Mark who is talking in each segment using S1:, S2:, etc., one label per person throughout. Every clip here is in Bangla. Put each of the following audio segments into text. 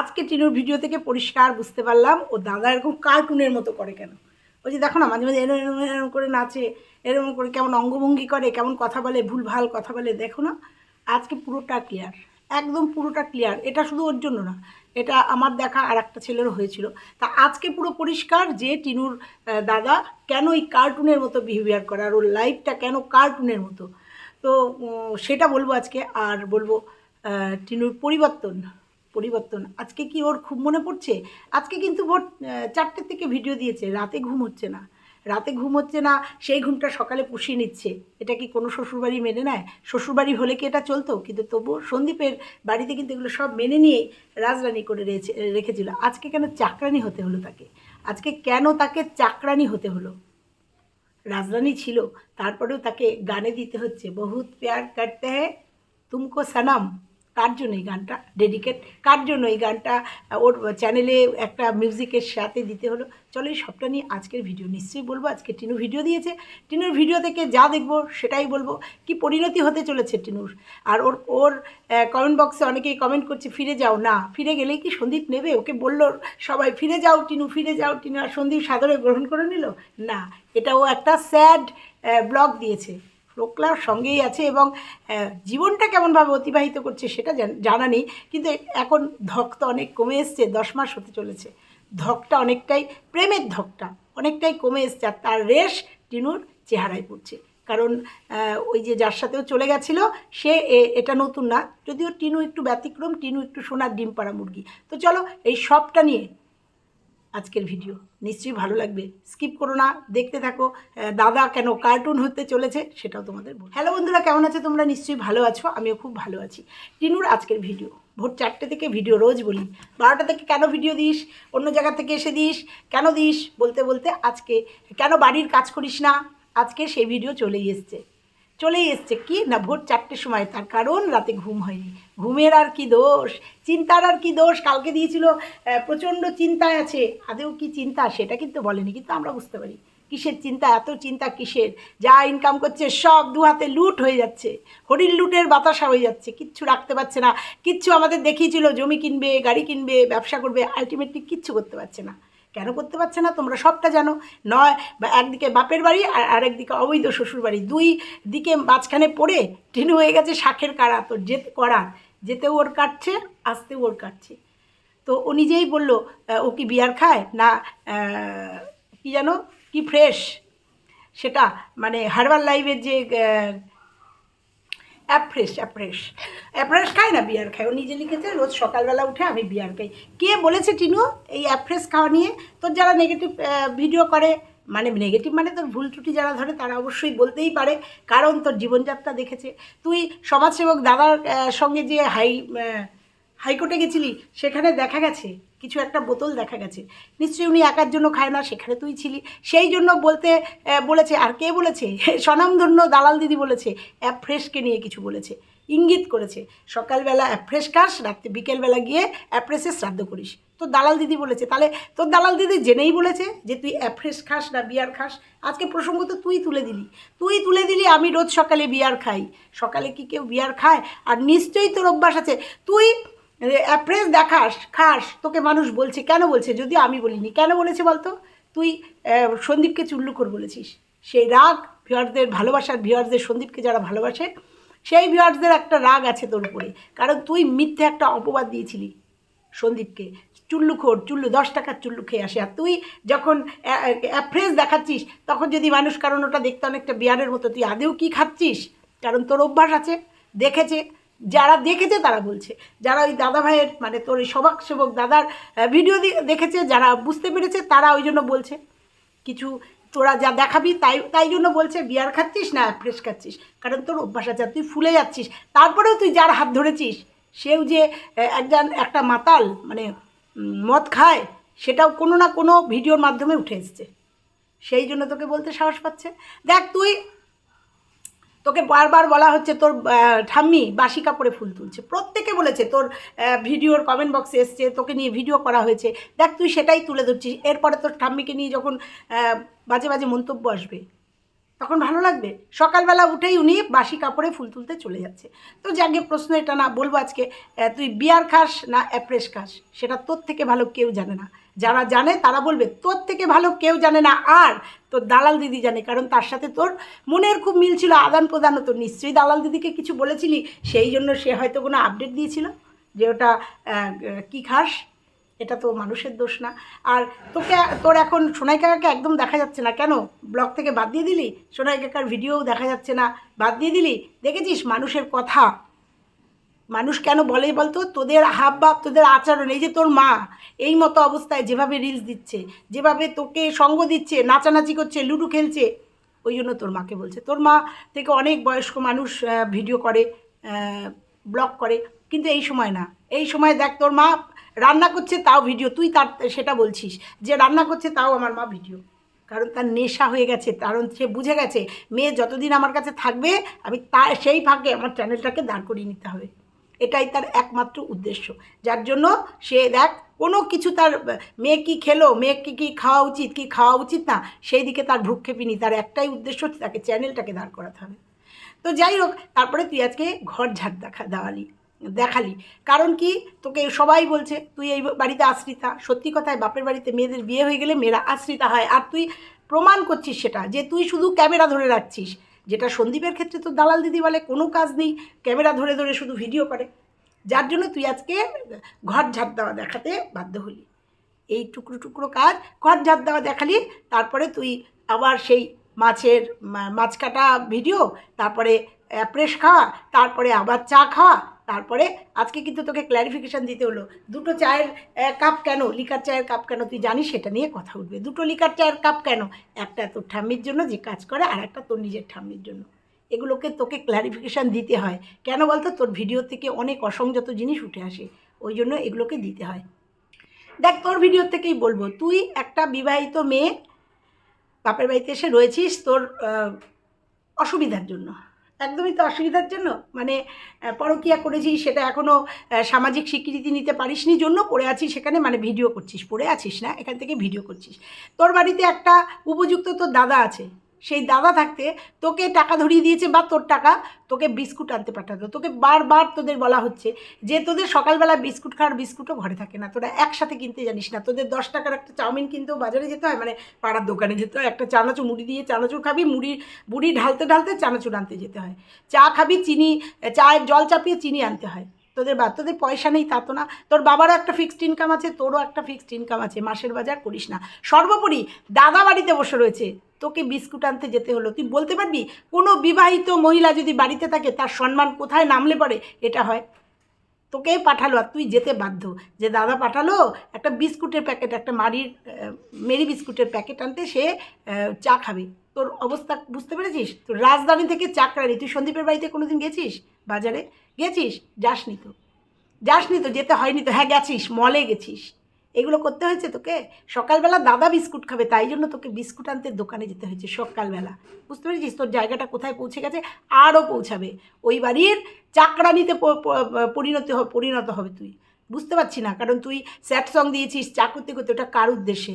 S1: আজকে টিনুর ভিডিও থেকে পরিষ্কার বুঝতে পারলাম, ও দাদা এরকম কার্টুনের মতো করে কেন? ওই যে দেখো না, মাঝে মাঝে এরম এরম এরম করে নাচে এরকম করে কেমন অঙ্গভঙ্গি করে, কেমন কথা বলে, ভুলভাল কথা বলে, দেখো না, আজকে পুরোটা ক্লিয়ার একদম পুরোটা ক্লিয়ার এটা শুধু ওর জন্য না, এটা আমার দেখা আর একটা ছেলেরও হয়েছিল, তা আজকে পুরো পরিষ্কার যে টিনুর দাদা কেন এই কার্টুনের মতো বিহেভিয়ার করে, আর ওর লাইফটা কেন কার্টুনের মতো? তো সেটা বলব আজকে, আর বলব টিনুর পরিবর্তন। পরিবর্তন। আজকে কি ওর খুব মনে পড়ছে? আজকে কিন্তু আহ, চারটের থেকে ভিডিও দিয়েছে রাতে ঘুম হচ্ছে না। রাতে ঘুম হচ্ছে না সেই ঘুমটা সকালে পুষিয়ে নিচ্ছে। এটা কি কোনো শ্বশুরবাড়ি মেনে নেয়? শ্বশুরবাড়ি হলে কি এটা চলতো? কিন্তু তবুও সন্দীপের বাড়িতে কিন্তু এগুলো সব মেনে নিয়ে রাজরানি করে রেখেছে রেখেছিল। আজকে কেন চাকরানি হতে হলো তাকে? আজকে কেন তাকে চাকরানি হতে হলো? রাজরানী ছিল তারপরেও তাকে গানে দিতে হচ্ছে। বহুত প্যার করতে হ্যায় তুমকো সানাম। কার জন্য এই গানটা ডেডিকেট কার জন্য এই গানটা? ওর চ্যানেলে একটা মিউজিকের সাথে দিতে হলো। চলো এই সবটা নিয়ে আজকের ভিডিও নিশ্চয়ই বলব। আজকে টিনু ভিডিও দিয়েছে। টিনুর ভিডিও থেকে যা দেখব সেটাই বলব। কি পরিণতি হতে চলেছে টিনুর? আর ওর ওর কমেন্ট বক্সে অনেকেই কমেন্ট করছে, ফিরে যাও। না, ফিরে গেলেই কি সন্দীপ নেবে? ওকে বলল সবাই, ফিরে যাও টিনু, ফিরে যাও টিনু। আর সন্দীপ সাদরে গ্রহণ করে নিল? না, এটা ও একটা স্যাড ব্লগ দিয়েছে। ফোকলার সঙ্গেই আছে এবং জীবনটা কেমনভাবে অতিবাহিত করছে সেটা জানা নেই, কিন্তু এখন ধকটা অনেক কমে এসছে, দশ মাস হতে চলেছে। ধকটা অনেকটাই, প্রেমের ধকটা অনেকটাই কমে এসছে আর তার রেশ টিনুর চেহারায় পড়ছে। কারণ ওই যে যার সাথেও চলে গেছিল, সে এটা নতুন না। যদিও টিনু একটু ব্যতিক্রম, টিনু একটু সোনার ডিম পাড়া মুরগি। তো চলো এই সবটা নিয়ে আজকের ভিডিও। নিশ্চয়ই ভালো লাগবে। স্কিপ করো না, দেখতে থাকো। দাদা কেন কার্টুন হতে চলেছে সেটাও তোমাদের বলব। হ্যালো বন্ধুরা, কেমন আছে তোমরা? নিশ্চয়ই ভালো আছো, আমিও খুব ভালো আছি। টিনুর আজকের ভিডিও। ভোর চারটে থেকে ভিডিও রোজ বলি। বারোটা থেকে কেন ভিডিও দিস? অন্য জায়গা থেকে এসে দিস? কেন দিস? বলতে বলতে আজকে কেন বাড়ির কাজ করিস না? আজকে সেই ভিডিও চলেই এসছে। চলেই এসছে। কি? না, ভোর চারটের সময় তার কারণ, রাতে ঘুম হয়নি। ঘুমের আর কি দোষ? চিন্তার আর কি দোষ? কালকে দিয়েছিল প্রচণ্ড চিন্তায় আছে। আদেও কি চিন্তা? সেটা কিন্তু বলেনি, কিন্তু আমরা বুঝতে পারি। কিসের চিন্তা? এত চিন্তা কিসের? যা ইনকাম করছে, সব দু হাতে লুট হয়ে যাচ্ছে। হরিণ লুটের বাতাসা হয়ে যাচ্ছে। কিচ্ছু রাখতে পারছে না। কিচ্ছু আমাদের দেখিয়েছিল, জমি কিনবে, গাড়ি কিনবে, ব্যবসা করবে আলটিমেটলি কিচ্ছু করতে পারছে না। কেন করতে পারছে না? তোমরা সবটা জানো। নয়, বা একদিকে বাপের বাড়ি আর আরেকদিকে অবৈধ শ্বশুর বাড়ি। দুই দিকে মাঝখানে পড়ে টিনু হয়ে গেছে শাখের কাড়া তো যেতে করা যেতেও ওর কাটছে, আসতেও ওর কাটছে। তো ও নিজেই বলল ও কি বিয়ার খায় না কি জানো, কি ফ্রেশ সেটা মানে হার্বাল লাইভের যে অ্যাপ্রেস অ্যাপ্রেস অ্যাপ্রেস খায় না, বিয়ার খায়। ও নিজে লিখেছে, রোজ সকালবেলা উঠে আমি বিয়ার খাই। কে বলেছে টিনু, এই অ্যাপ্রেস খাওয়া নিয়ে? তোর যারা নেগেটিভ ভিডিও করে মানে নেগেটিভ মানে তোর ভুল ত্রুটি যারা ধরে, তারা অবশ্যই বলতেই পারে কারণ তোর জীবনযাত্রা দেখেছে। তুই সমাজসেবক দাদার সঙ্গে যে হাই হাইকোর্টে গেছিলি, সেখানে দেখা গেছে কিছু একটা বোতল দেখা গেছে। নিশ্চয়ই উনি একার জন্য খায় না, সেখানে তুই ছিলি। সেই জন্য বলতে বলেছে, আর কে বলেছে? স্বনামধন্য দালাল দিদি বলেছে অ্যাপ ফ্রেশকে নিয়ে কিছু বলেছে। ইঙ্গিত করেছে, সকালবেলা অ্যাপ ফ্রেশ খাস রাত্রে, বিকেলবেলা গিয়ে অ্যাপ্রেসে শ্রাদ্ধ করিস। তোর দালাল দিদি বলেছে, তাহলে তোর দালাল দিদি জেনেই বলেছে যে তুই অ্যাফ্রেশ খাস না বিয়ার খাস। আজকে প্রসঙ্গ তো তুই তুলে দিলি। তুই তুলে দিলি, আমি রোজ সকালে বিয়ার খাই। সকালে কি কেউ বিয়ার খায়? আর নিশ্চয়ই তোর অভ্যাস আছে। তুই অ্যাপ্রেস দেখাস, খাস, তোকে মানুষ বলছে, কেন বলছে? যদিও আমি বলিনি। কেন বলেছে বলতো? তুই সন্দীপকে চুল্লুকর বলেছিস। সেই রাগ ভিওয়ারদের ভালোবাসার ভিওয়ারদের সন্দীপকে যারা ভালোবাসে, সেই ভিওয়ারদের একটা রাগ আছে তোর উপরে। কারণ তুই মিথ্যে একটা অপবাদ দিয়েছিলি সন্দীপকে। চুল্লু খোর, চুল্লু, দশ টাকার চুল্লু খেয়ে আসে। আর তুই যখন অ্যাফ্রেস দেখাচ্ছিস, তখন যদি মানুষ কারণ ওটা দেখতে অনেকটা বিয়ারের মতো, তুই আদেও কি খাচ্ছিস? কারণ তোর অভ্যাস আছে, দেখেছে যারা দেখেছে তারা বলছে। যারা ওই দাদা ভাইয়ের মানে তোর ওই সবাক সেবক দাদার ভিডিও দেখেছে, যারা বুঝতে পেরেছে, তারা ওই জন্য বলছে। কিছু তোরা যা দেখাবি, তাই তাই জন্য বলছে, বিয়ার খাচ্ছিস না ফ্রেশ খাচ্ছিস? কারণ তোর অভ্যাস আছে তুই ফুলে যাচ্ছিস। তারপরেও তুই যার হাত ধরেছিস, সেও যে একজন, একটা মাতাল মানে মদ খায়, সেটাও কোনো না কোনো ভিডিওর মাধ্যমে উঠে এসছে। সেই জন্য তোকে বলতে সাহস পাচ্ছে। দেখ, তুই তোকে বারবার বলা হচ্ছে তোর ঠাম্মি বাসি কাপড়ে ফুল তুলছে। প্রত্যেকে বলেছে তোর ভিডিওর কমেন্ট বক্সে এসছে, তোকে নিয়ে ভিডিও করা হয়েছে। দেখ, তুই সেটাই তুলে ধরছিস। এরপরে তোর ঠাম্মিকে নিয়ে যখন বাজে বাজে মন্তব্য আসবে, তখন ভালো লাগবে। সকালবেলা উঠেই উনি বাসি কাপড়ে ফুল তুলতে চলে যাচ্ছে। তো যাকে প্রশ্ন এটা না বলব আজকে। তুই বিয়ার খাস না অ্যাপ্রেস খাস? সেটা তোর থেকে ভালো কেউ জানে না। যারা জানে তারা বলবে, তোর থেকে ভালো কেউ জানে না, আর তোর দালাল দিদি জানে। কারণ তার সাথে তোর মনের খুব মিল ছিল, আদান প্রদান হতো। নিশ্চয়ই দালাল দিদিকে কিছু বলেছিলি, সেই জন্য সে হয়তো কোনো আপডেট দিয়েছিল যে ওটা কী খাস? এটা তো মানুষের দোষ না। আর তোকে, তোর এখন সোনাই কাকাকে একদম দেখা যাচ্ছে না। কেন? ব্লগ থেকে বাদ দিয়ে দিলি? সোনাই কাকার ভিডিওও দেখা যাচ্ছে না। বাদ দিয়ে দিলি? দেখেছিস মানুষের কথা? মানুষ কেন বলে বলতো? তোদের হাব ভাব তোদের আচরণ, এই যে তোর মা, এই মতো অবস্থায় যেভাবে রিলস দিচ্ছে, যেভাবে তোকে সঙ্গ দিচ্ছে, নাচানাচি করছে, লুডো খেলছে, ওই জন্য তোর মাকে বলছে। তোর মা থেকে অনেক বয়স্ক মানুষ ভিডিও করে ব্লগ করে, কিন্তু এই সময় না। এই সময় দেখ, তোর মা রান্না করছে, তাও ভিডিও তুই তার, সেটা বলছিস যে রান্না করছে, তাও আমার মা ভিডিও কারণ তার নেশা হয়ে গেছে, কারণ সে বুঝে গেছে, মেয়ে যতদিন আমার কাছে থাকবে, আমি তা, সেই ফাঁকে আমার চ্যানেলটাকে দাঁড় করিয়ে নিতে হবে। এটাই তার একমাত্র উদ্দেশ্য। যার জন্য সে দেখ, কোনো কিছু তার মেয়ে কী খেলো মেয়েকে কী খাওয়া উচিত, কি খাওয়া উচিত না, সেই দিকে তার ভ্রুক্ষেপিনি তার একটাই উদ্দেশ্য তাকে চ্যানেলটাকে দাঁড় করাতে হবে। তো যাই হোক, তারপরে তুই আজকে ঘর ঝাঁট দেখা, দেওয়ালি, দেখালি। কারণ কি? তোকে সবাই বলছে, তুই এই বাড়িতে আশ্রিতা। সত্যি কথায় বাপের বাড়িতে মেয়েদের বিয়ে হয়ে গেলে মেয়েরা আশ্রিতা হয়। আর তুই প্রমাণ করছিস সেটা যে তুই শুধু ক্যামেরা ধরে রাখছিস। যেটা সন্দীপের ক্ষেত্রে তো দালাল দিদি বলে, কোনো কাজ নেই, ক্যামেরা ধরে ধরে শুধু ভিডিও করে। যার জন্য তুই আজকে ঘর ঝাড় দেওয়া দেখাতে বাধ্য হলি। এই টুকরো টুকরো কাজ ঘর ঝাড় দেওয়া দেখালি, তারপরে তুই আবার সেই মাছের মাছ কাটা ভিডিও, তারপরে প্রেস খাওয়া, তারপরে আবার চা খাওয়া তারপরে আজকে কিন্তু তোকে ক্ল্যারিফিকেশান দিতে হলো। দুটো চায়ের কাপ কেন? লিকার চায়ের কাপ কেন? তুই জানিস সেটা নিয়ে কথা উঠবে। দুটো লিকার চায়ের কাপ কেন? একটা তোর ঠাম্মির জন্য যে কাজ করে, আর একটা তোর নিজের ঠাম্মির জন্য। এগুলোকে তোকে ক্ল্যারিফিকেশান দিতে হয়। কেন বলতো? তোর ভিডিও থেকে অনেক অসংযত জিনিস উঠে আসে। ওই জন্য এগুলোকে দিতে হয়। দেখ, তোর ভিডিও থেকেই বলব। তুই একটা বিবাহিত মেয়ে, বাপের বাড়িতে এসে রয়েছিস তোর অসুবিধার জন্য। একদমই তো অসুবিধার জন্য। মানে পরকিয়া করেছিস, সেটা এখনও সামাজিক স্বীকৃতি নিতে পারিসনি জন্য পড়ে আছিস সেখানে মানে ভিডিও করছিস, পড়ে আছিস না, এখান থেকে ভিডিও করছিস। তোর বাড়িতে একটা উপযুক্ত তোর দাদা আছে? সেই দাদা থাকতে তোকে টাকা ধরিয়ে দিয়েছে বা তোর টাকা তোকে বিস্কুট আনতে পাঠাতো। তোকে বারবার তোদের বলা হচ্ছে যে তোদের সকালবেলা বিস্কুট খাওয়ার বিস্কুটও ঘরে থাকে না। তোরা একসাথে কিনতে জানিস না। তোদের দশ টাকার একটা চাউমিন কিনতেও বাজারে যেতে হয় মানে পাড়ার দোকানে যেতে হয়। একটা চানাচুর মুড়ি দিয়ে চানাচুর খাবি মুড়ি মুড়ি ঢালতে ঢালতে চানাচুর আনতে যেতে হয়। চা খাবি, চিনি চায়ের জল চাপিয়ে চিনি আনতে হয়। তোদের বা, তোদের পয়সা নেই তা তো না। তোর বাবারও একটা ফিক্সড ইনকাম আছে, তোরও একটা ফিক্সড ইনকাম আছে। মাসের বাজার করিস না। সর্বোপরি দাদা বাড়িতে বসে রয়েছে। তোকে বিস্কুট আনতে যেতে হলো। তুই বলতে পারবি, কোনো বিবাহিত মহিলা যদি বাড়িতে থাকে, তার সম্মান কোথায় নামলে পড়ে? এটা হয়। তোকে পাঠালো আর তুই যেতে বাধ্য। যে দাদা পাঠালো, একটা বিস্কুটের প্যাকেট, একটা মারির মেরি বিস্কুটের প্যাকেট আনতে সে চা খাবে। তোর অবস্থা বুঝতে পেরেছিস? তোর রাজধানী থেকে চাকরানি তুই সন্দীপের বাড়িতে কোনো দিন গেছিস? বাজারে? গেছিস? যাসনি তো। যাসনি তো, যেতে হয়নি তো। হ্যাঁ গেছিস। মলে গেছিস। এগুলো করতে হয়েছে তোকে? সকালবেলা দাদা বিস্কুট খাবে, তাই জন্য তোকে বিস্কুট আনতে দোকানে যেতে হয়েছে সকালবেলা। বুঝতে পেরেছিস? তোর জায়গাটা কোথায় পৌঁছে গেছে, আরও পৌঁছাবে। ওই বাড়ির চাকরানিতে পরিণত পরিণত হবে তুই। বুঝতে পারছি না, কারণ তুই স্যাড সং দিয়েছিস, চা করতে ওটা কার উদ্দেশ্যে?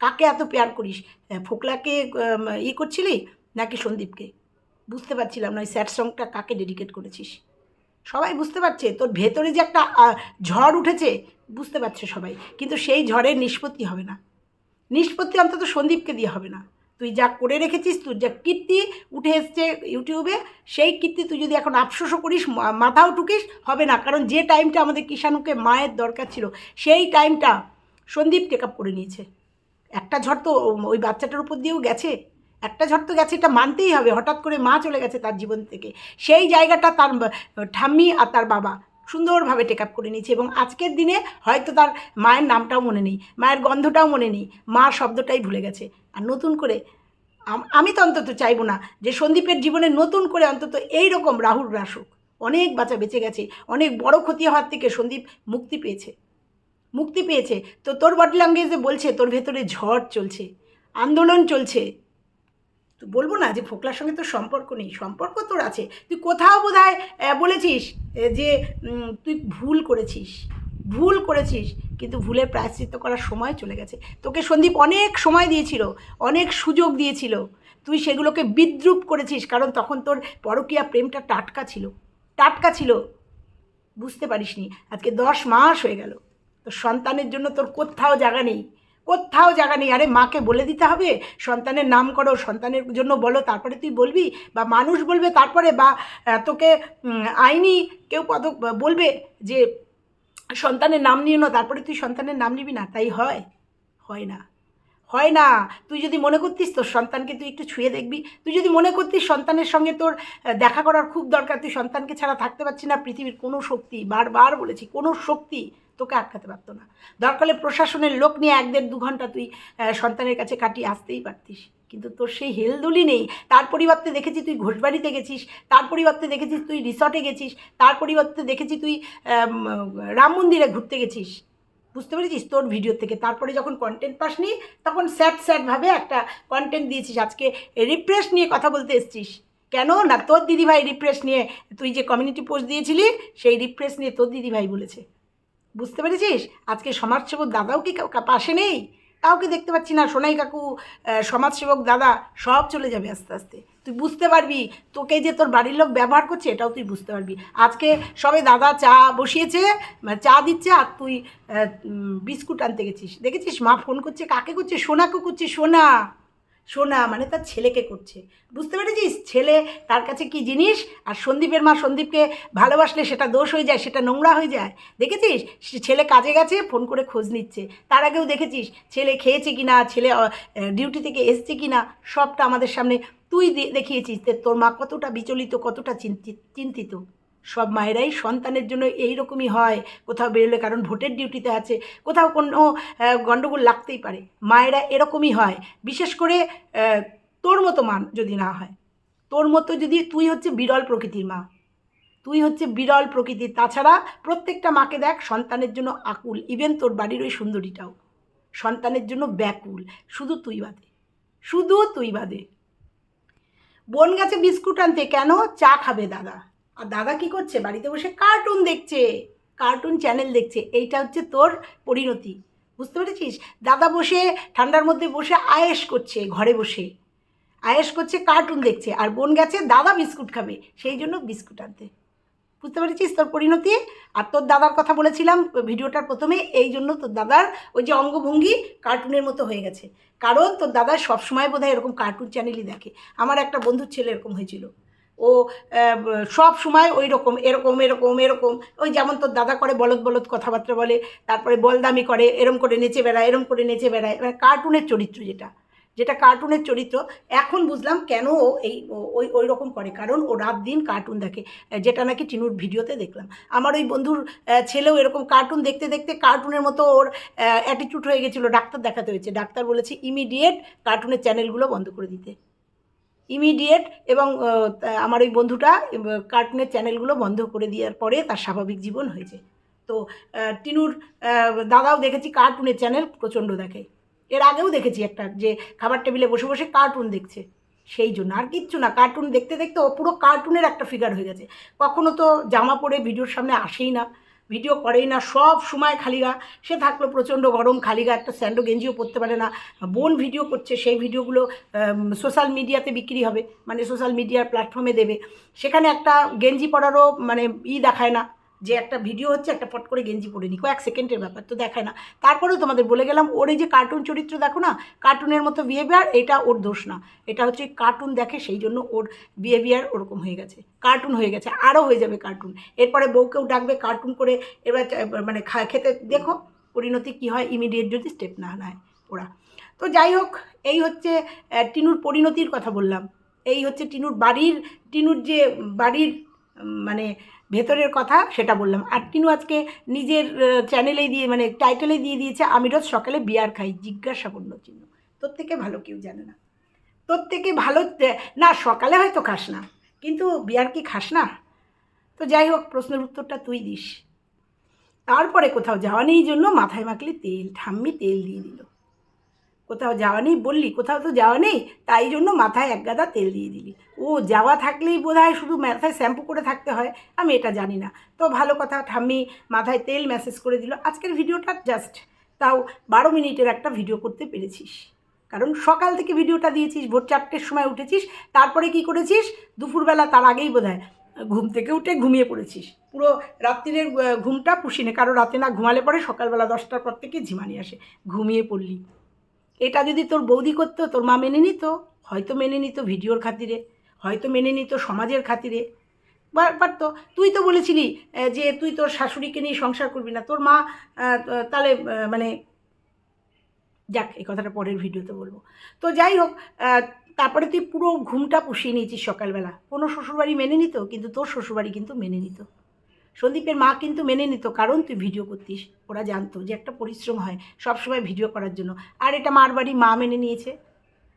S1: কাকে এত পেয়ার করিস? ফোকলাকে ই করছিলি? নাকি সন্দীপকে? বুঝতে পারছিলাম না, ওই স্যাড সংটা কাকে ডেডিকেট করেছিস? সবাই বুঝতে পারছে? তোর ভেতরে যে একটা ঝড় উঠেছে বুঝতে পারছে সবাই। কিন্তু সেই ঝড়ের নিষ্পত্তি হবে না। নিষ্পত্তি অন্তত সন্দীপকে দিয়ে হবে না। তুই যা করে রেখেছিস তুই যা কীর্তি উঠে এসছে ইউটিউবে, সেই কীর্তি তুই যদি এখন আফসোসও করিস মাথাও টুকিস হবে না। কারণ যে টাইমটা আমাদের কিষাণুকে মায়ের দরকার ছিল, সেই টাইমটা সন্দীপ টেক আপ করে নিয়েছে। একটা ঝড় তো ওই বাচ্চাটার উপর দিয়েও গেছে। একটা ঝড় তো গেছে, এটা মানতেই হবে। হঠাৎ করে মা চলে গেছে তার জীবন থেকে। সেই জায়গাটা তার ঠাম্মি আর তার বাবা সুন্দরভাবে টেক আপ করে নিয়েছে এবং আজকের দিনে হয়তো তার মায়ের নামটাও মনে নেই, মায়ের গন্ধটাও মনে নেই, মা শব্দটাই ভুলে গেছে। আর নতুন করে আমি তো অন্তত চাইব না যে সন্দীপের জীবনে নতুন করে অন্তত এই রকম রাহুল রাসুক। অনেক বাচ্চা বেঁচে গেছে, অনেক বড় ক্ষতি হওয়ার থেকে সন্দীপ মুক্তি পেয়েছে। মুক্তি পেয়েছে। তো তোর বডি ল্যাঙ্গুয়েজে বলছে, তোর ভেতরে ঝড় চলছে, আন্দোলন চলছে। তো বলব না যে ফোকলার সঙ্গে তোর সম্পর্ক নেই, সম্পর্ক তোর আছে। তুই কোথাও বোধ বলেছিস যে তুই ভুল করেছিস ভুল করেছিস, কিন্তু ভুলের প্রায়শ্চিত্ত করার সময় চলে গেছে। তোকে সন্দীপ অনেক সময় দিয়েছিল, অনেক সুযোগ দিয়েছিল। তুই সেগুলোকে বিদ্রুপ করেছিস, কারণ তখন তোর পরকীয়া প্রেমটা টাটকা ছিল টাটকা ছিল। বুঝতে পারিসনি, আজকে দশ মাস হয়ে গেল। তোর সন্তানের জন্য তোর কোথাও জায়গা নেই। কোথাও জায়গা নেই। আরে মাকে বলে দিতে হবে, সন্তানের নাম করো, সন্তানের জন্য বলো, তারপরে তুই বলবি বা মানুষ বলবে, তারপরে বা তোকে আইনি কেউ পদ, বলবে যে সন্তানের নাম নিয়ে না তারপরে তুই সন্তানের নাম নিবি না। তাই হয়? হয় না। হয় না। তুই যদি মনে করতিস তোর সন্তানকে তুই একটু ছুঁয়ে দেখবি। তুই যদি মনে করতিস সন্তানের সঙ্গে তোর দেখা করার খুব দরকার, তুই সন্তানকে ছাড়া থাকতে পারছি না, পৃথিবীর কোনো শক্তি, বারবার বলেছি, কোনো শক্তি তোকে আটকাতে পারতো না। দরকার প্রশাসনের লোক নিয়ে এক দেড় দু ঘণ্টা তুই সন্তানের কাছে কাটিয়ে আসতেই পারতিস। কিন্তু তোর সেই হেলদুলি নেই। তার পরিবর্তে দেখেছি তুই ঘোষবাড়িতে গেছিস, তার পরিবর্তে দেখেছিস তুই রিসর্টে গেছিস, তার পরিবর্তে দেখেছি তুই রাম মন্দিরে ঘুরতে গেছিস। বুঝতে পেরেছিস তোর ভিডিও থেকে? তারপরে যখন কন্টেন্ট পাসনি, তখন স্যাড স্যাডভাবে একটা কন্টেন্ট দিয়েছিস। আজকে রিপ্রেস নিয়ে কথা বলতে এসছিস। কেন? না, তোর দিদিভাই রিপ্রেস নিয়ে তুই যে কমিউনিটি পোস্ট দিয়েছিলি, সেই রিপ্রেস নিয়ে তোর দিদিভাই বলেছে। বুঝতে পেরেছিস? আজকে সমাজসেবক দাদাও কি পাশে নেই? কাউকে দেখতে পাচ্ছি না, সোনাই কাকু সমাজসেবক দাদা, সব চলে যাবে আস্তে আস্তে। তুই বুঝতে পারবি, তোকে যে তোর বাড়ির লোক ব্যবহার করছে, এটাও তুই বুঝতে পারবি। আজকে সবে দাদা চা বসিয়েছে মানে চা দিচ্ছে আর তুই বিস্কুট আনতে গেছিস। দেখেছিস মা ফোন করছে, কাকে করছে? সোনাকে করছে, সোনা। সোনা মানে তার ছেলেকে করছে বুঝতে পেরেছিস? ছেলে তার কাছে কি জিনিস? আর সন্দীপের মা সন্দীপকে ভালোবাসলে সেটা দোষ হয়ে যায়, সেটা নোংরা হয়ে যায়। দেখেছিস? ছেলে কাজে গেছে, ফোন করে খোঁজ নিচ্ছে। তার আগেও দেখেছিস? ছেলে খেয়েছে কি না ছেলে ডিউটি থেকে এসছে কি না সবটা আমাদের সামনে তুই দেখিয়েছিস। তোর মা কতটা বিচলিত, কতটা চিন্তিত? সব মায়েরাই সন্তানের জন্য এই রকমই হয়। কোথাও বেরোলে কারণ ভোটের ডিউটিতে আছে, কোথাও কোনো গণ্ডগোল লাগতেই পারে। মায়েরা এরকমই হয়। বিশেষ করে তোর মতো মান যদি না হয়। তোর মতো যদি, তুই হচ্ছে বিরল প্রকৃতির মা। তুই হচ্ছে বিরল প্রকৃতির। তাছাড়া প্রত্যেকটা মাকে দেখ, সন্তানের জন্য আকুল। ইভেন তোর বাড়ির ওই সুন্দরীটাও। সন্তানের জন্য ব্যাকুল। শুধু তুই বাদে। শুধু তুই বাদে। বোন গেছে বিস্কুট আনতে কেন চা খাবে দাদা? আর দাদা কি করছে? বাড়িতে বসে কার্টুন দেখছে। কার্টুন চ্যানেল দেখছে। এইটা হচ্ছে তোর পরিণতি। বুঝতে পেরেছিস? দাদা বসে ঠান্ডার মধ্যে বসে আয়েস করছে ঘরে বসে। আয়েস করছে কার্টুন দেখছে। আর বোন গেছে, দাদা বিস্কুট খাবে। সেই জন্য বিস্কুট আনতে। বুঝতে পেরেছিস তোর পরিণতি? আর তোর দাদার কথা বলেছিলাম ভিডিওটার প্রথমে, এই জন্য তোর দাদার ওই যে অঙ্গভঙ্গি কার্টুনের মতো হয়ে গেছে। কারণ তোর দাদা সবসময় বোধহয় এরকম কার্টুন চ্যানেলই দেখে। আমার একটা বন্ধুর ছেলে এরকম হয়েছিল। ও সব সময় ওই রকম এরকম এরকম এরকম। ওই যেমন তোর দাদা করে বলদ বলদ কথাবার্তা বলে, তারপরে বলদামি করে, এরম করে নেচে বেড়ায়, এরম করে নেচে বেড়ায়। মানে কার্টুনের চরিত্র যেটা যেটা কার্টুনের চরিত্র, এখন বুঝলাম কেন ও এই ওই ওই রকম করে। কারণ ও রাত দিন কার্টুন দেখে। যেটা নাকি টিনুর ভিডিওতে দেখলাম। আমার ওই বন্ধুর ছেলেও এরকম কার্টুন দেখতে দেখতে কার্টুনের মতো ওর অ্যাটিটিউড হয়ে গেছিল। ডাক্তার দেখাতে হয়েছে। ডাক্তার বলেছে ইমিডিয়েট কার্টুনের চ্যানেলগুলো বন্ধ করে দিতে। ইমিডিয়েট এবং আমার ওই বন্ধুটা কার্টুনের চ্যানেলগুলো বন্ধ করে দেওয়ার পরে তার স্বাভাবিক জীবন হয়েছে। তো টিনুর দাদাও দেখেছি কার্টুনের চ্যানেল প্রচণ্ড দেখে। এর আগেও দেখেছি একটা, যে খাবার টেবিলে বসে বসে কার্টুন দেখছে। সেই জন্য আর কিচ্ছু না কার্টুন দেখতে দেখতে ও পুরো কার্টুনের একটা ফিগার হয়ে গেছে। কখনো তো জামা পরে ভিডিওর সামনে আসেই না। ভিডিও করেই না, সব সময় খালি গা সে থাকল প্রচণ্ড গরম, খালিগা একটা স্যান্ডো গেঞ্জিও পরতে পারে না। বোন ভিডিও করছে, সেই ভিডিওগুলো সোশ্যাল মিডিয়াতে বিক্রি হবে মানে সোশ্যাল মিডিয়ার প্ল্যাটফর্মে দেবে। সেখানে একটা গেঞ্জি পরারও মানে ই দেখায় না। যে একটা ভিডিও হচ্ছে, একটা ফট করে গেঞ্জি পরে নি। কয়েক সেকেন্ডের ব্যাপার, তো দেখায় না। তারপরেও তোমাদের বলে গেলাম, ওর এই যে কার্টুন চরিত্র দেখো না কার্টুনের মতো বিহেভিয়ার এটা ওর দোষ না। এটা হচ্ছে কার্টুন দেখে সেই জন্য ওর বিহেভিয়ার ওরকম হয়ে গেছে। কার্টুন হয়ে গেছে, আরও হয়ে যাবে কার্টুন এরপরে বউকেও ডাকবে কার্টুন করে, এবার মানে খেতে, দেখো পরিণতি কী হয় ইমিডিয়েট যদি স্টেপ না নেয় ওরা। তো যাই হোক, এই হচ্ছে টিনুর পরিণতির কথা বললাম। এই হচ্ছে টিনুর বাড়ির, টিনুর যে বাড়ির মানে ভেতরের কথা সেটা বললাম। আর টিনু আজকে নিজের চ্যানেলেই দিয়ে মানে টাইটেলে দিয়ে দিয়েছে, আমি রোজ সকালে বিয়ার খাই জিজ্ঞাসা পূর্ণ চিহ্ন। তোর থেকে ভালো কেউ জানে না। তোর থেকে ভালো না, সকালে হয়তো খাস না, কিন্তু বিয়ার কি খাস না? তো যাই হোক, প্রশ্নের উত্তরটা তুই দিস। তারপরে কোথাও যাওয়া নেই জন্য মাথায় মাখলি তেল, ঠাম্মি তেল দিয়ে দিল। কোথাও যাওয়া নেই বললি, কোথাও তো যাওয়া নেই, তাই জন্য মাথায় এক গাদা তেল দিয়ে দিলি। ও যাওয়া থাকলেই বোধ হয় শুধু মাথায় শ্যাম্পু করে থাকতে হয়, আমি এটা জানি না। তো ভালো কথা, ঠাম্মি মাথায় তেল মেসেজ করে দিল, আজকের ভিডিওটা জাস্ট তাও বারো মিনিটের একটা ভিডিও করতে পেরেছিস। কারণ সকাল থেকে ভিডিওটা দিয়েছিস, ভোর চারটের সময় উঠেছিস, তারপরে কি করেছিস? দুপুরবেলা তার আগেই বোধ হয় ঘুম থেকে উঠে ঘুমিয়ে পড়েছিস। পুরো রাত্রিরের ঘুমটা পুষিনে কারও রাতে না ঘুমালে পরে সকালবেলা দশটার পর থেকে ঝিমানি আসে, ঘুমিয়ে পড়লি। এটা যদি তোর বৌদি করতো, তোর মা মেনে নিত, হয়তো মেনে নিত ভিডিওর খাতিরে, হয়তো মেনে নিত সমাজের খাতিরে। পারতো তুই তো বলেছিলি যে তুই তোর শাশুড়িকে নিয়ে সংসার করবি না। তোর মা তাহলে মানে যাক, এই কথাটা পরের ভিডিওতে বলব। তো যাই হোক তারপরে তুই পুরো ঘুমটা পুষিয়ে নিয়েছিস সকালবেলা। কোনো শ্বশুরবাড়ি মেনে নিত, কিন্তু তোর শ্বশুরবাড়ি কিন্তু মেনে নিত। সন্দীপের মা কিন্তু মেনে নিত, কারণ তুই ভিডিও করতিস। ওরা জানতো যে একটা পরিশ্রম হয় সবসময় ভিডিও করার জন্য। আর এটা মার বাড়ি মা মেনে নিয়েছে।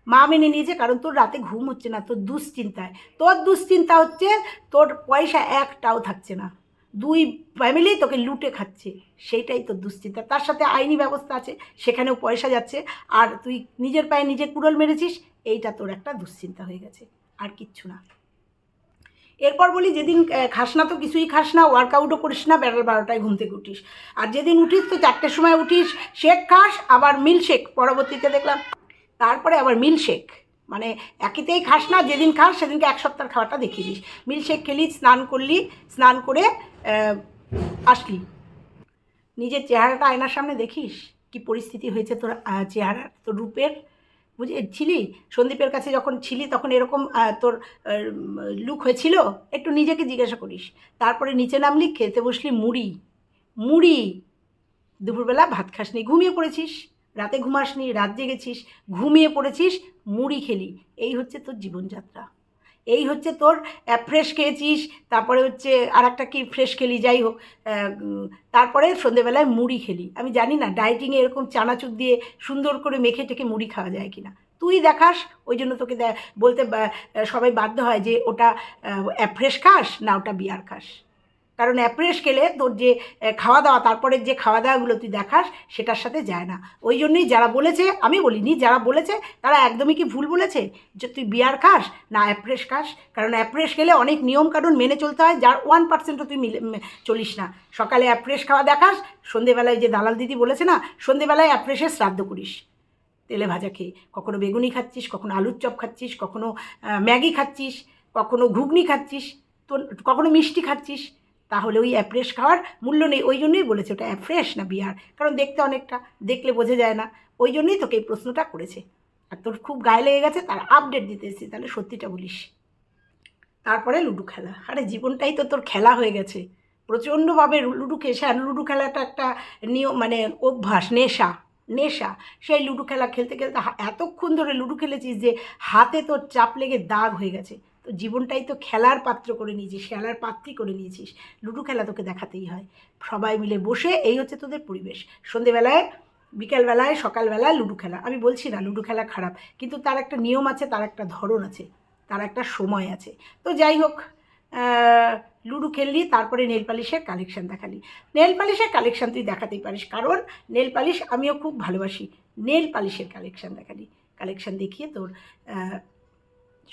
S1: মা মেনে নিয়েছে কারণ তোর রাতে ঘুম হচ্ছে না, তোর দুশ্চিন্তায়। তোর দুশ্চিন্তা হচ্ছে তোর পয়সা একটাও থাকছে না। দুই ফ্যামিলি তোকে লুটে খাচ্ছে, সেইটাই তোর দুশ্চিন্তা। তার সাথে আইনি ব্যবস্থা আছে, সেখানেও পয়সা যাচ্ছে। আর তুই নিজের পায়ে নিজে কুড়োল মেরেছিস, এইটা তোর একটা দুশ্চিন্তা হয়ে গেছে। আর কিচ্ছু না। এরপর বলি যেদিন খাস না তো কিছুই খাস না ওয়ার্কআউটও করিস না বেড়াল বারোটায় ঘুম থেকে উঠিস। আর যেদিন উঠিস তো চারটের সময় উঠিস শেক খাস আবার মিল শেক পরবর্তীতে দেখলাম তারপরে আবার মিল শেক মানে একেতেই খাস না যেদিন খাস সেদিনকে এক সপ্তাহ খাওয়াটা দেখিয়ে দিস। মিল শেক খেলি স্নান করলি স্নান করে আসলি। নিজের চেহারাটা আয়নার সামনে দেখিস? কি পরিস্থিতি হয়েছে তোর আহ, চেহারার তোর রূপের? বুঝে ছিলি? সন্দীপের কাছে যখন ছিলি তখন এরকম তোর লুক হয়েছিল? একটু নিজেকে জিজ্ঞাসা করিস। তারপরে নিচে নামলি, খেতে বসলি মুড়ি। মুড়ি! দুপুরবেলা ভাত খাসনি, ঘুমিয়ে পড়েছিস। রাতে ঘুমাসনি, রাত জেগেছিস, ঘুমিয়ে পড়েছিস, মুড়ি খেলি। এই হচ্ছে তোর জীবনযাত্রা। এই হচ্ছে তোর ফ্রেশ খেয়েছিস, তারপরে হচ্ছে আর একটা কি ফ্রেশ খেলি, যাই হোক তারপরে সন্ধেবেলায় মুড়ি খেলি। আমি জানি না ডায়েটিংয়ে এরকম চানাচুর দিয়ে সুন্দর করে মেখে টেকে মুড়ি খাওয়া যায় কি না তুই দেখাস, ওই জন্য তোকে বলতে সবাই বাধ্য হয় যে ওটা ফ্রেশ খাস না ওটা বিয়ার খাস। কারণ অ্যাপ্রেস খেলে তোর যে খাওয়া দাওয়া তারপরে যে খাওয়া দাওয়াগুলো তুই দেখাস, সেটার সাথে যায় না। ওই জন্যই যারা বলেছে, আমি বলিনি, যারা বলেছে, তারা একদমই কি ভুল বলেছে? যে তুই বিয়ার খাস, না অ্যাপ্রেস খাস। কারণ অ্যাপ্রেস খেলে অনেক নিয়ম কানুন মেনে চলতে হয়, যার ওয়ান পার্সেন্টও তুই মিলে চলিস না। সকালে অ্যাপ্রেস খাওয়া দেখাস, সন্ধেবেলায় যে দালাল দিদি বলেছে না, সন্ধেবেলায় অ্যাপ্রেসের শ্রাদ্ধ করিস। তেলে ভাজা খেয়ে। কখনো বেগুনি খাচ্ছিস, কখনো আলুর চপ খাচ্ছিস, কখনো ম্যাগি খাচ্ছিস, কখনো ঘুগনি খাচ্ছিস তো কখনো মিষ্টি খাচ্ছিস। তাহলে ওই অ্যাপ্রেস খাওয়ার মূল্য নেই। ওই জন্যই বলেছে ওটা অ্যাফ্রেশ না বিয়ার। কারণ দেখতে অনেকটা, দেখলে বোঝা যায় না। ওই জন্যই তোকে এই প্রশ্নটা করেছে। আর তোর খুব গায়ে লেগে গেছে, তার আপডেট দিতে এসেছি। তাহলে সত্যিটা বলিস। তারপরে লুডো খেলা। আরে জীবনটাই তো তোর খেলা হয়ে গেছে। প্রচণ্ডভাবে লুডু লুডো খেসা লুডো খেলাটা একটা নিয়ম মানে অভ্যাস, নেশা নেশা। সেই লুডো খেলা খেলতে খেলতে এতক্ষণ ধরে লুডো খেলেছিস যে হাতে তোর চাপ লেগে দাগ হয়ে গেছে। তো জীবনটাই তো খেলার পাত্র করে নিয়েছিস, খেলার পাত্রই করে নিয়েছিস। লুডো খেলা তোকে দেখাতেই হয়। সবাই মিলে বসে এই হচ্ছে তোদের পরিবেশ। সন্ধেবেলায়, বিকেলবেলায়, সকালবেলায় লুডো খেলা। আমি বলছি না, লুডো খেলা খারাপ, কিন্তু তার একটা নিয়ম আছে, তার একটা ধরন আছে, তার একটা সময় আছে। তো যাই হোক লুডো খেললি, তারপরে নেল পালিশের কালেকশান দেখালি। নেল পালিশের কালেকশান তুই দেখাতেই পারিস, কারণ নেল পালিশ আমিও খুব ভালোবাসি। নেল পালিশের কালেকশান দেখালি। কালেকশান দেখিয়ে তোর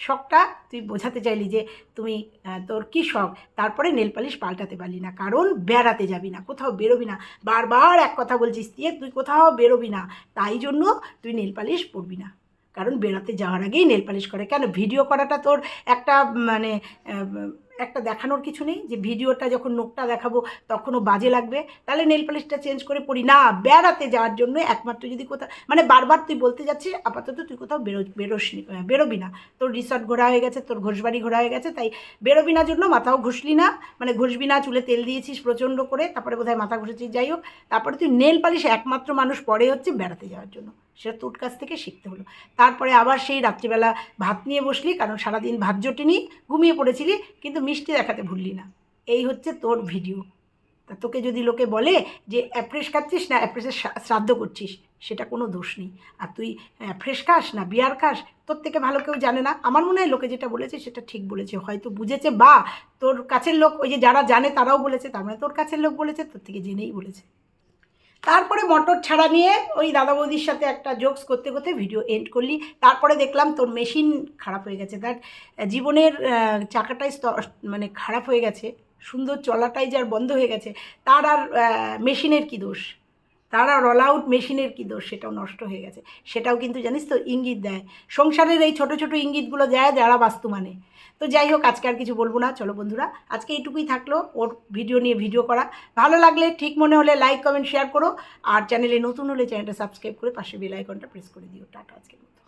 S1: শখটা তুই বোঝাতে চাইলি যে তুমি তোর কী শখ? তারপরে নেল পালিশ পাল্টাতে পারলি না, কারণ বেড়াতে যাবি না, কোথাও বেরোবি না। বারবার এক কথা বলছিস দিয়ে তুই কোথাও বেরোবি না। তাই জন্য তুই নেল পালিশ পরবি না। কারণ বেড়াতে যাওয়ার আগেই নেল পালিশ করে। কেন? ভিডিও করাটা তোর একটা মানে একটা দেখানোর কিছু নেই যে ভিডিওটা যখন নোকটা দেখাবো তখনও বাজে লাগবে। তাহলে নেল পালিশটা চেঞ্জ করে পড়ি। না, বেড়াতে যাওয়ার জন্য একমাত্র যদি কোথাও মানে বারবার তুই বলতে যাচ্ছিস, আপাতত তুই কোথাও বেরো বেরোসনি বেরোবি না। তোর রিসর্ট ঘোরা হয়ে গেছে, তোর ঘোষবাড়ি ঘোরা হয়ে গেছে, তাই বেরোবি না জন্য মাথাও ঘুষলি না। মানে ঘষবি না, চুলে তেল দিয়েছিস প্রচণ্ড করে, তারপরে বোধহয় মাথা ঘুষেছিস। যাই হোক, তারপরে তুই নেল পালিশ একমাত্র মানুষ পরে হচ্ছে বেড়াতে যাওয়ার জন্য। সেটা তোর কাছ থেকে শিখতে হলো। তারপরে আবার সেই রাত্রিবেলা ভাত নিয়ে বসলি, কারণ সারাদিন ভাত জোটেনি, ঘুমিয়ে পড়েছিলি, কিন্তু মিষ্টি দেখাতে ভুললি না। এই হচ্ছে তোর ভিডিও। তা তোকে যদি লোকে বলে যে অ্যাপ্রেস খাচ্ছিস না অ্যাপ্রেসের শ্রাদ্ধ করছিস সেটা কোনো দোষ নেই। আর তুই ফ্রেশ খাস না, বিয়ার খাস, তোর থেকে ভালো কেউ জানে না। আমার মনে হয় লোকে যেটা বলেছে, সেটা ঠিক বলেছে। হয়তো বুঝেছে, বা তোর কাছের লোক, ওই যে যারা জানে, তারাও বলেছে। তার মানে তোর কাছের লোক বলেছে, তোর থেকে জেনেই বলেছে। তারপরে মটর ছাড়া নিয়ে ওই দাদা বৌদির সাথে একটা জোকস করতে করতে ভিডিও এন্ড করলি। তারপরে দেখলাম তোর মেশিন খারাপ হয়ে গেছে। তার জীবনের চাকাটাই মানে খারাপ হয়ে গেছে। সুন্দর চলাটাই যার বন্ধ হয়ে গেছে, তার আর মেশিনের কী দোষ? তার আর অল আউট মেশিনের কী দোষ? সেটাও নষ্ট হয়ে গেছে। সেটাও কিন্তু জানিস তো ইঙ্গিত দেয়। সংসারের এই ছোট ছোট ইঙ্গিতগুলো দেয় যারা বাস্তু মানে। তো যাই হোক, আজকে আর কিছু বলব না। চলো বন্ধুরা, আজকে এইটুকুই থাকল ওর ভিডিও নিয়ে ভিডিও করা। ভালো লাগলে, ঠিক মনে হলে লাইক কমেন্ট শেয়ার করো। আর চ্যানেলে নতুন হলে চ্যানেলটা সাবস্ক্রাইব করে পাশে বেল আইকনটা প্রেস করে দিও। টাটা আজকের মতো।